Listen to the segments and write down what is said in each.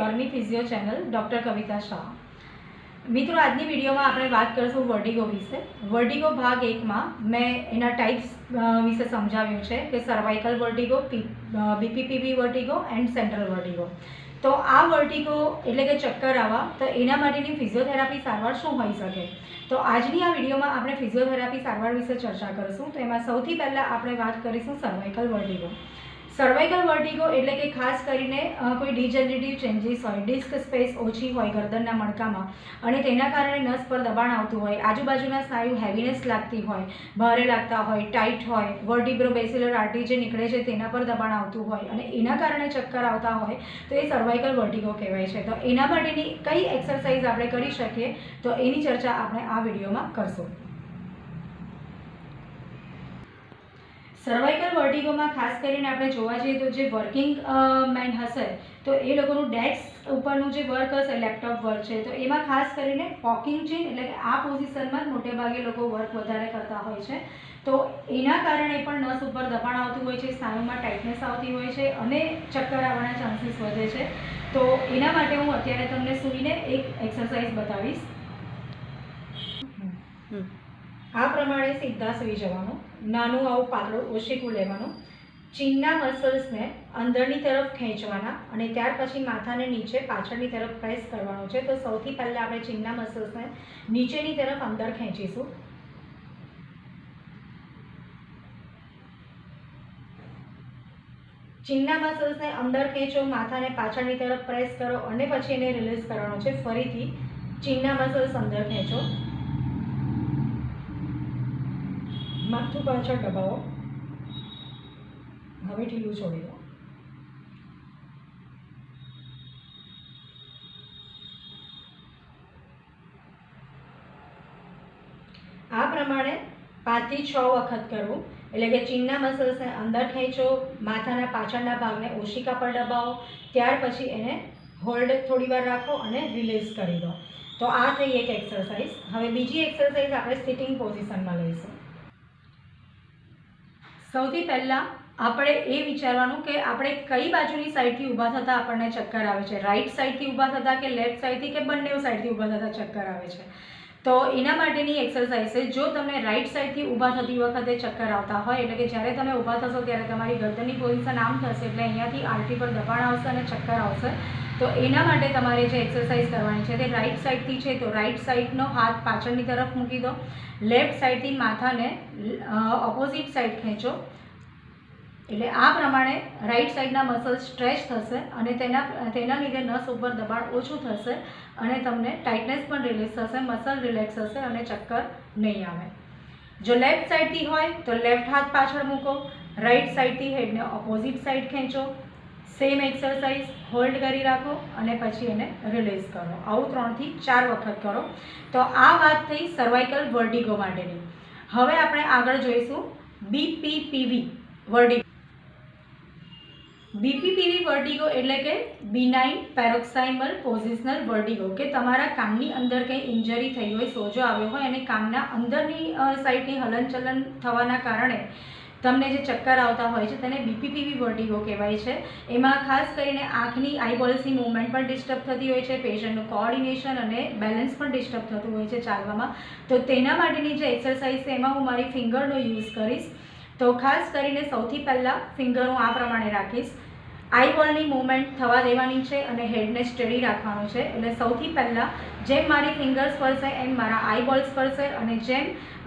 પ્યોરની physio channel doctor Kavita Shah મિત્રો, આજની વિડીયોમાં આપણે વાત કરીશું વર્ટિગો વિશે. વર્ટિગો ભાગ એકમાં મેં એના ટાઈપ્સ વિશે સમજાવ્યું છે કે cervical vertigo BPPV vertigo and central vertigo તો આ વર્ટિગો એટલે કે ચક્કર આવવા તો એના માટેની ફિઝિયોથેરાપી સારવાર શું હોઈ શકે? તો આજની આ વિડીયોમાં આપણે ફિઝિયોથેરાપી સારવાર વિશે ચર્ચા કરીશું. તો એમાં સૌથી પહેલાં આપણે વાત કરીશું સર્વાઇકલ વર્ટિગો સર્વાઇકલ વર્ટિગો એટલે કે ખાસ કરીને કોઈ ડિજનરેટિવ ચેન્જીસ હોય ડિસ્ક સ્પેસ ઓછી હોય, ગરદનના મણકામાં, અને તેના કારણે નસ પર દબાણ આવતું હોય, આજુબાજુના સ્નાયુ હેવીનેસ લાગતી હોય, ભારે લાગતા હોય ટાઈટ હોય વર્ટિબ્રો બેસિલર આર્ટરી જે નીકળે છે તેના પર દબાણ આવતું હોય, અને એના કારણે ચક્કર આવતા હોય, તો એ સર્વાઇકલ વર્ટિગો કહેવાય છે. તો એના માટેની કઈ એક્સરસાઇઝ આપણે કરી શકીએ, તો એની ચર્ચા આપણે આ વિડીયોમાં કરશું. સર્વાઇકલ વર્ટિગોમાં ખાસ કરીને આપણે જોવા જઈએ તો જે વર્કિંગ મેન હશે તો એ લોકોનું ડેસ્ક ઉપરનું જે વર્ક હશે લેપટોપ વર્ક છે તો એમાં ખાસ કરીને વોકિંગ છે એટલે કે આ પોઝિશનમાં જ મોટેભાગે લોકો વર્ક વધારે કરતા હોય છે. તો એના કારણે પણ નસ ઉપર દબાણ આવતું હોય છે સ્નાયુમાં ટાઇટનેસ આવતી હોય છે અને ચક્કર આવવાના ચાન્સીસ વધે છે. તો એના માટે હું અત્યારે તમને સૂઈને એક એક્સરસાઇઝ બતાવીશ. આ પ્રમાણે સીધા સુઈ જવાનું, નાનું આવું પાતળું ઓશીકું લેવાનું, ચીનના મસલ્સને અંદરની તરફ ખેંચવાના અને ત્યાર પછી માથાને નીચે પાછળની તરફ પ્રેસ કરવાનો છે. તો સૌથી પહેલાં આપણે ચીનના મસલ્સને નીચેની તરફ અંદર ખેંચીશું. ચીનના મસલ્સને અંદર ખેંચો, માથાને પાછળની તરફ પ્રેસ કરો અને પછી એને રિલીઝ કરવાનો છે. ફરીથી ચીનના મસલ્સ અંદર ખેંચો. માથું પાછળ દબાવો. હવે ઢીલું છોડી દો. આ પ્રમાણે પાંચથી છ વખત કરવું. એટલે કે ચીનના મસલ્સને અંદર ખેંચો, માથાના પાછળના ભાગને ઓશિકા પર દબાવો. ત્યાર પછી એને હોલ્ડ થોડી વાર રાખો અને રિલીઝ કરી દો. તો આ થઈ એક એક્સરસાઇઝ હવે બીજી એક્સરસાઇઝ આપણે સિટિંગ પોઝિશનમાં લઈશું. સૌથી પહેલાં આપણે એ વિચારવાનું કે આપણે કઈ બાજુની સાઈડથી ઊભા થતાં આપણને ચક્કર આવે છે? રાઈટ સાઈડથી ઊભા થતાં કે લેફ્ટ સાઈડથી કે બંને સાઈડથી ઊભા થતાં ચક્કર આવે છે? તો એના માટેની એક્સરસાઇઝ જો તમને રાઈટ સાઈડથી ઊભા થતી વખતે ચક્કર આવતા હોય, એટલે કે જ્યારે તમે ઊભા થશો ત્યારે તમારી ગરદનની પોઝિશન આમ થશે, એટલે અહીંયાથી આરટી પર દબાણ આવશે અને ચક્કર આવશે. તો એના માટે તમારે જે એક્સરસાઇઝ કરવાની છે તે રાઈટ સાઈડથી છે, તો રાઈટ સાઈડનો હાથ પાછળની તરફ મૂકી દો. લેફ્ટ સાઈડથી માથાને ઓપોઝિટ સાઈડ ખેંચો. એટલે આ પ્રમાણે રાઈટ સાઈડના મસલ સ્ટ્રેચ થશે અને તેના તેના લીધે નસ ઉપર દબાણ ઓછું થશે અને તમને ટાઇટનેસ પણ રિલીઝ થશે મસલ રિલેક્સ થશે અને ચક્કર નહીં આવે. જો લેફ્ટ સાઈડથી હોય તો લેફ્ટ હાથ પાછળ મૂકો રાઈટ સાઈડથી હેડને ઓપોઝિટ સાઈડ ખેંચો સેમ એક્સરસાઇઝ હોલ્ડ કરી રાખો અને પછી એને રિલીઝ કરો. આવું ત્રણથી ચાર વખત કરો. તો આ વાત થઈ સર્વાઇકલ વર્ટિગો માટેની. હવે આપણે આગળ જોઈશું બીપીપીવી વર્ટિગો બીપીપીવી વર્ટિગો એટલે કે બિનાઇન પેરોક્સાઇમલ પોઝિશનલ વર્ટિગો કે તમારા કામની અંદર કંઈ ઇન્જરી થઈ હોય, સોજો આવ્યો હોય, અને કામના અંદરની સાઈડની હલનચલન થવાના કારણે તમને જે ચક્કર આવતા હોય છે તેને બીપીપીવી વર્ટિગો કહેવાય છે. એમાં ખાસ કરીને આંખની આઈબોલ્સની મૂવમેન્ટ પણ ડિસ્ટર્બ થતી હોય છે પેશન્ટનું કોઓર્ડિનેશન અને બેલેન્સ પણ ડિસ્ટર્બ થતું હોય છે ચાલવામાં. તો તેના માટેની જે એક્સરસાઇઝ છે, એમાં હું મારી ફિંગરનો યુઝ કરીશ. તો ખાસ કરીને સૌથી પહેલાં ફિંગર હું આ પ્રમાણે રાખીશ. આઈબોલની મૂવમેન્ટ થવા દેવાની છે અને હેડને સ્ટડી રાખવાનું છે. એટલે સૌથી પહેલાં જેમ મારી ફિંગર્સ ફરશે, એમ મારા આઈબોલ્સ ફરશે અને જેમ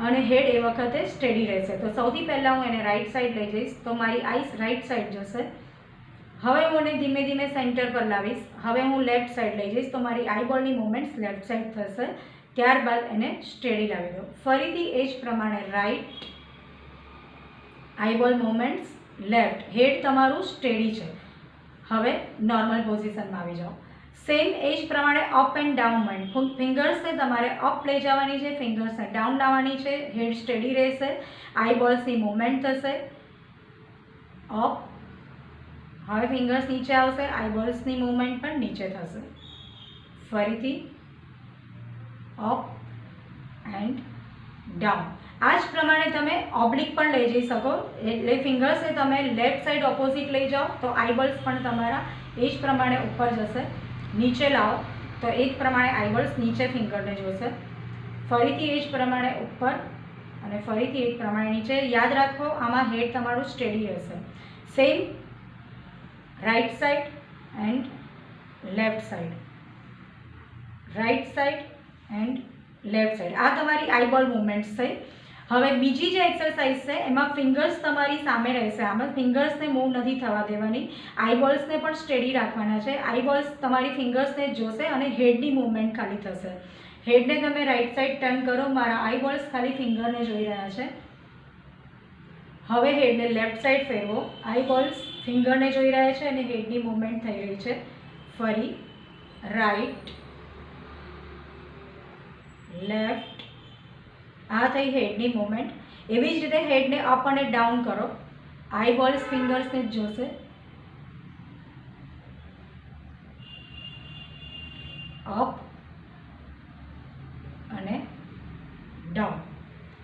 અને હેડ એ વખતે સ્ટડી રહેશે. તો સૌથી પહેલાં હું એને રાઈટ સાઈડ લઈ જઈશ. તો મારી આઈસ રાઈટ સાઈડ જશે. હવે હું એને ધીમે ધીમે સેન્ટર પર લાવીશ. હવે હું લેફ્ટ સાઈડ લઈ જઈશ. તો મારી આઈબોલની મૂવમેન્ટ્સ લેફ્ટ સાઈડ થશે. ત્યારબાદ એને સ્ટેડી લાવી દો ફરીથી એ જ પ્રમાણે right eyeball movements left head તમારું સ્ટેડી છે. હવે નોર્મલ પોઝિશનમાં આવી જાઓ. સેમ એ જ પ્રમાણે અપ એન્ડ ડાઉન મૂવમેન્ટ ફિંગર્સને તમારે અપ લઈ જવાની છે ફિંગર્સને ડાઉન લાવવાની છે હેડ સ્ટેડી રહેશે આઈબોલ્સની મૂવમેન્ટ થશે. અપ હવે ફિંગર્સ નીચે આવશે આઈબોલ્સની મૂવમેન્ટ પણ નીચે થશે. ફરીથી. અપ એન્ડ ડાઉન આ જ પ્રમાણે તમે ઓબ્લિક પણ લઈ જઈ શકો. એટલે ફિંગર્સને તમે લેફ્ટ સાઈડ ઓપોઝિટ લઈ જાઓ તો આઈબલ્સ પણ તમારા એ જ પ્રમાણે ઉપર જશે. નીચે લાવો તો એ જ પ્રમાણે આઈબોલ્સ નીચે ફિંગરને જોશે. ફરીથી એ જ પ્રમાણે ઉપર અને ફરીથી એ પ્રમાણે નીચે. યાદ રાખો, આમાં હેડ તમારું સ્ટેડી હશે same right side and left side right side and left side આ તમારી આઈબોલ મુવમેન્ટ્સ થઈ હવે બીજી જે એક્સરસાઇઝ છે, એમાં ફિંગર્સ તમારી સામે રહેશે. આમાં ફિંગર્સને મૂવ નથી થવા દેવાની. આઈબોલ્સને પણ સ્ટેડી રાખવાના છે. આઈબોલ્સ તમારી ફિંગર્સને જોશે અને હેડની મૂવમેન્ટ ખાલી થશે. હેડને તમે રાઈટ સાઈડ ટર્ન કરો. મારા આઈબોલ્સ ખાલી ફિંગરને જોઈ રહ્યા છે. હવે હેડને લેફ્ટ સાઈડ ફેરવો. આઈબોલ્સ ફિંગરને જોઈ રહ્યા છે અને હેડની મૂવમેન્ટ થઈ રહી છે. ફરી રાઈટ લેફ્ટ આ થઈ હેડની મુવમેન્ટ એવી જ રીતે હેડને અપ અને ડાઉન કરો. આઈ બોલ્સ ફિંગર્સને જ જોશે. અપ અને ડાઉન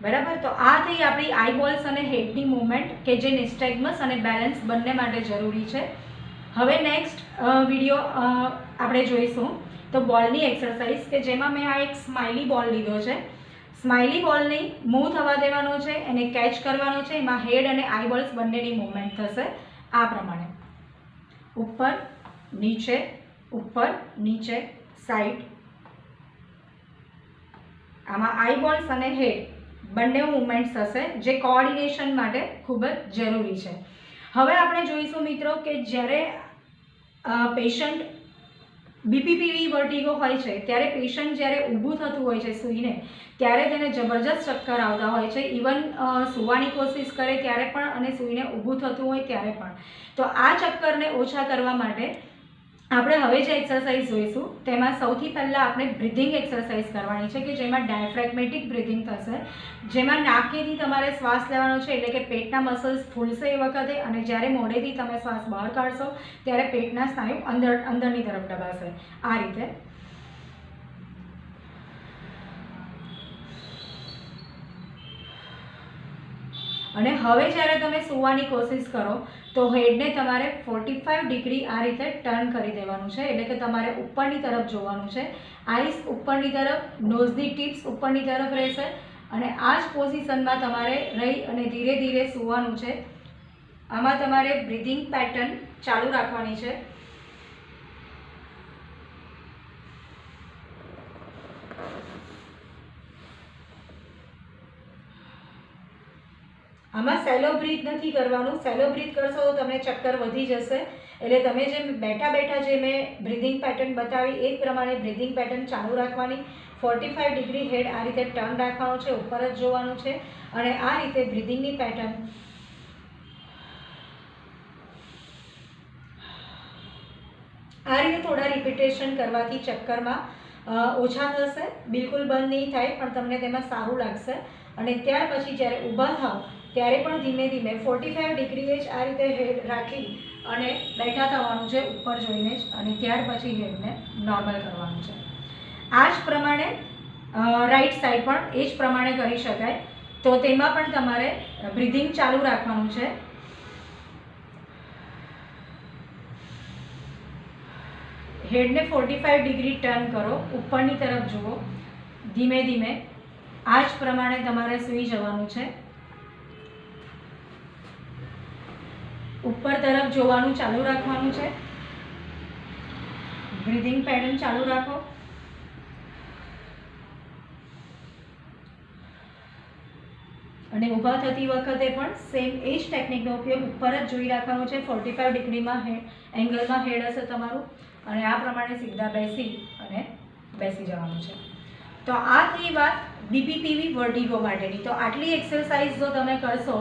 બરાબર? તો આ થઈ આપણી આઈબોલ્સ અને હેડની મુમેન્ટ કે જે નિસ્ટેગમસ અને બેલેન્સ બંને માટે જરૂરી છે. હવે નેક્સ્ટ વીડિયો આપણે જોઈશું. તો બોલની એક્સરસાઇઝ કે જેમાં મેં આ એક સ્માઇલી બોલ લીધો છે. સ્માઇલી બોલને મૂવ થવા દેવાનો છે એને કેચ કરવાનો છે. એમાં હેડ અને આઈબોલ્સ બંનેની મૂવમેન્ટ થશે. આ પ્રમાણે. ઉપર, નીચે ઉપર, નીચે, સાઈડ. આમાં આઈબોલ્સ અને હેડ બંને મૂવમેન્ટ્સ થશે, જે કોઓર્ડિનેશન માટે ખૂબ જ જરૂરી છે. હવે આપણે જોઈશું મિત્રો કે જ્યારે પેશન્ટ બીપીપીવી વર્ટિગો હોય છે, ત્યારે પેશન્ટ જ્યારે ઊભું થતું હોય છે સૂઈને, ત્યારે તેને જબરજસ્ત ચક્કર આવતા હોય છે. ઇવન સૂવાની કોશિશ કરે ત્યારે પણ અને સૂઈને ઊભું થતું હોય ત્યારે પણ. તો આ ચક્કરને ઓછા કરવા માટે આપણે હવે જે એક્સરસાઇઝ જોઈશું, તેમાં સૌથી પહેલાં આપણે બ્રિધિંગ એક્સરસાઇઝ કરવાની છે કે જેમાં ડાયફ્રેગમેટિક બ્રિધિંગ થશે. જેમાં નાકેથી તમારે શ્વાસ લેવાનો છે, એટલે કે પેટના મસલ્સ ફૂલશે એ વખતે અને જ્યારે મોઢેથી તમે શ્વાસ બહાર કાઢશો, ત્યારે પેટના સ્નાયુ અંદર, અંદરની તરફ દબાશે. આ રીતે. અને હવે જ્યારે તમે સૂવાની કોશિશ કરો, તો હેડને તમારે ફોર્ટી ફાઇવ ડિગ્રી આ રીતે ટર્ન કરી દેવાનું છે. એટલે કે તમારે ઉપરની તરફ જોવાનું છે. આઈસ ઉપરની તરફ નોઝની ટિપ્સ ઉપરની તરફ રહેશે. અને આ જ પોઝિશનમાં તમારે રહી અને ધીરે ધીરે સૂવાનું છે. આમાં તમારે બ્રિધિંગ પેટર્ન ચાલુ રાખવાની છે. આમાં સેલો બ્રીથ નથી કરવાનું. સેલો બ્રીથ કરશો તો તમને ચક્કર વધી જશે. એટલે તમે જેમ બેઠા બેઠા જે મેં બ્રિધિંગ પેટર્ન બતાવી, એ પ્રમાણે બ્રિધિંગ પેટર્ન ચાલુ રાખવાની. ફોર્ટી ફાઇવ ડિગ્રી હેડ આ રીતે ટર્ન રાખવાનું છે, ઉપર જ જોવાનું છે. અને આ રીતે બ્રિધિંગની પેટર્ન આ રીતે થોડા રિપીટેશન કરવાથી ચક્કરમાં ઓછા થશે. બિલકુલ બંધ નહીં થાય, પણ તમને તેમાં સારું લાગશે. અને ત્યાર પછી જ્યારે ઊભા થાવ ત્યારે પણ ધીમે ધીમે ફોર્ટી ફાઇવ ડિગ્રીએ જ આ રીતે હેડ રાખી અને બેઠા થવાનું છે ઉપર જોઈને જ અને ત્યાર પછી હેડને નોર્મલ કરવાનું છે. આ જ પ્રમાણે રાઈટ સાઈડ પણ એ જ પ્રમાણે કરી શકાય. તો તેમાં પણ તમારે બ્રિધિંગ ચાલુ રાખવાનું છે. હેડને ફોર્ટી ફાઇવ ડિગ્રી ટર્ન કરો, ઉપરની તરફ જુઓ. ધીમે ધીમે આ જ પ્રમાણે તમારે સૂઈ જવાનું છે. ઉપર તરફ જોવાનું ચાલુ રાખવાનું છે. બ્રિધિંગ પેટર્ન ચાલુ રાખો. અને ઊભા થતી વખતે પણ સેમ એ જ ટેકનિકનો ઉપયોગ ઉપર જ જોઈ રાખવાનો છે. ફોર્ટી ફાઇવ ડિગ્રીમાં હેડ એંગલમાં હેડ હશે તમારું. અને આ પ્રમાણે સીધા બેસી અને બેસી જવાનું છે. તો આ થઈ વાત બીપીપીવી વર્ટિગો માટેની. તો આટલી એક્સરસાઇઝ જો તમે કરશો,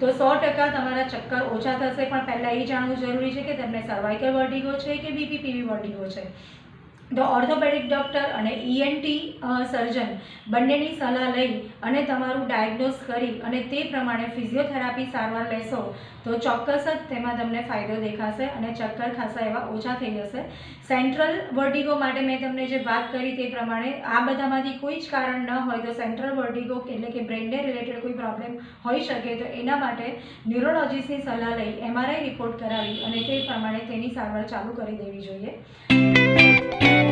તો સો ટકા તમારા ચક્કર ઓછા થશે. પણ પહેલાં એ જાણવું જરૂરી છે કે તમને સર્વાઇકલ વર્ટિગો છે કે બીપીપીવી વર્ટિગો છે? તો ઓર્થોપેડિક ડૉક્ટર અને ઈએનટી સર્જન બંનેની સલાહ લઈ અને તમારું ડાયગ્નોઝ કરી અને તે પ્રમાણે ફિઝિયોથેરાપી સારવાર લેશો, તો ચોક્કસ જ તેમાં તમને ફાયદો દેખાશે અને ચક્કર ખાસા એવા ઓછા થઈ જશે. સેન્ટ્રલ વર્ટિગો માટે મેં તમને જે વાત કરી તે પ્રમાણે આ બધામાંથી કોઈ જ કારણ ન હોય તો સેન્ટ્રલ વર્ટિગો એટલે કે બ્રેનને રિલેટેડ કોઈ પ્રોબ્લેમ હોઈ શકે તો એના માટે ન્યુરોલોજીસ્ટની સલાહ લઈ એમઆરઆઈ રિપોર્ટ કરાવી અને તે પ્રમાણે તેની સારવાર ચાલુ કરી દેવી જોઈએ. Música